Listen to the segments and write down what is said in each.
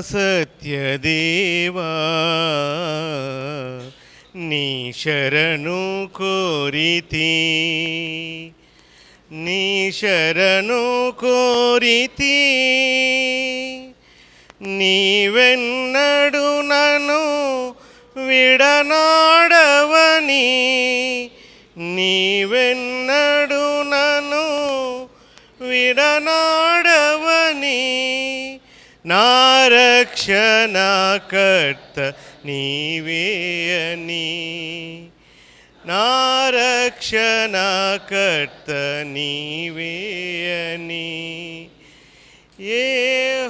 సత్యదేవా నీ శరణు కోరితి. నీ శరణు కోరితి. నీవెన్నడు నను విడనాడవని. నీవెన్నడు నను విడనాడవని. నా రక్షణకర్త నీవేయని నా రక్షణకర్త నీవేయని ఏ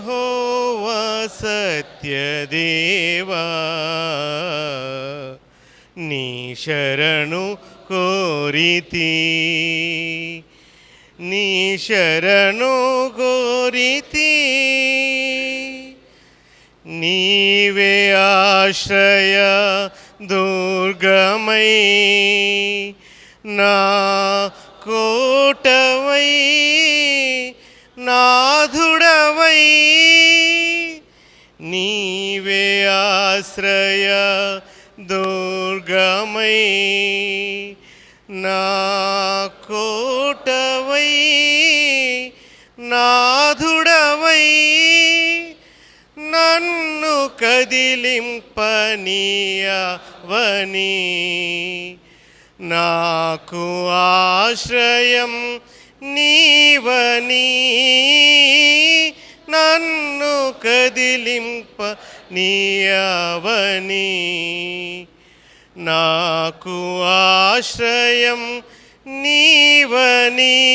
హోవా సత్యదేవా నీ శరణు కోరితి నీ శరణు కోరితి నీవే ఆశ్రయ దుర్గమై. నా కోటవై నాధుడవై నీవే ఆశ్రయ దుర్గమై. నా కోటవై నా కదిలింపనీయవని. నాకు ఆశ్రయం నీవని. నన్ను కదిలింప నీయవని నాకు ఆశ్రయం నీవని.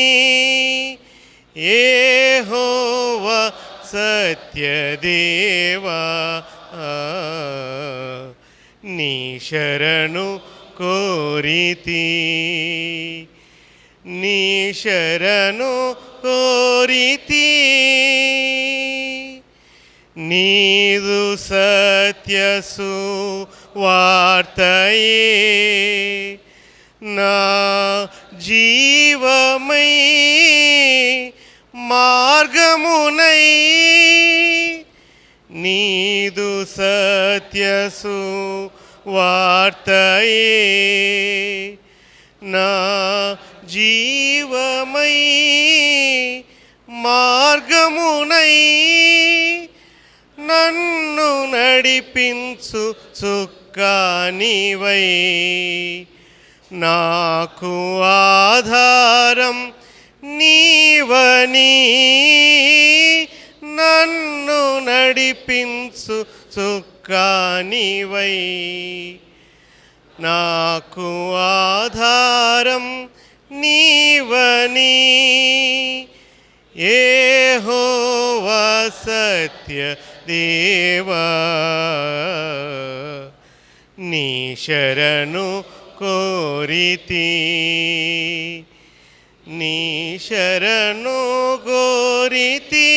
ఏహోవ సత్యదేవా నీ శరణు కోరితి. నీ శరణు కోరితి. నీదు సత్యసు వార్తయే నా జీవమయీ మార్గమునై నీదు సత్యసు వార్తయే. నా జీవమై మార్గమునై నన్ను నడిపించు చుక్కానివై నాకు ఆధారం నీవని నన్ను నడిపించు సుఖానివై నాకు ఆధారం నీవని. ఏ ఏహోవా సత్య దేవా. నీ శరణు కోరితి. నీ శరణు గోరితి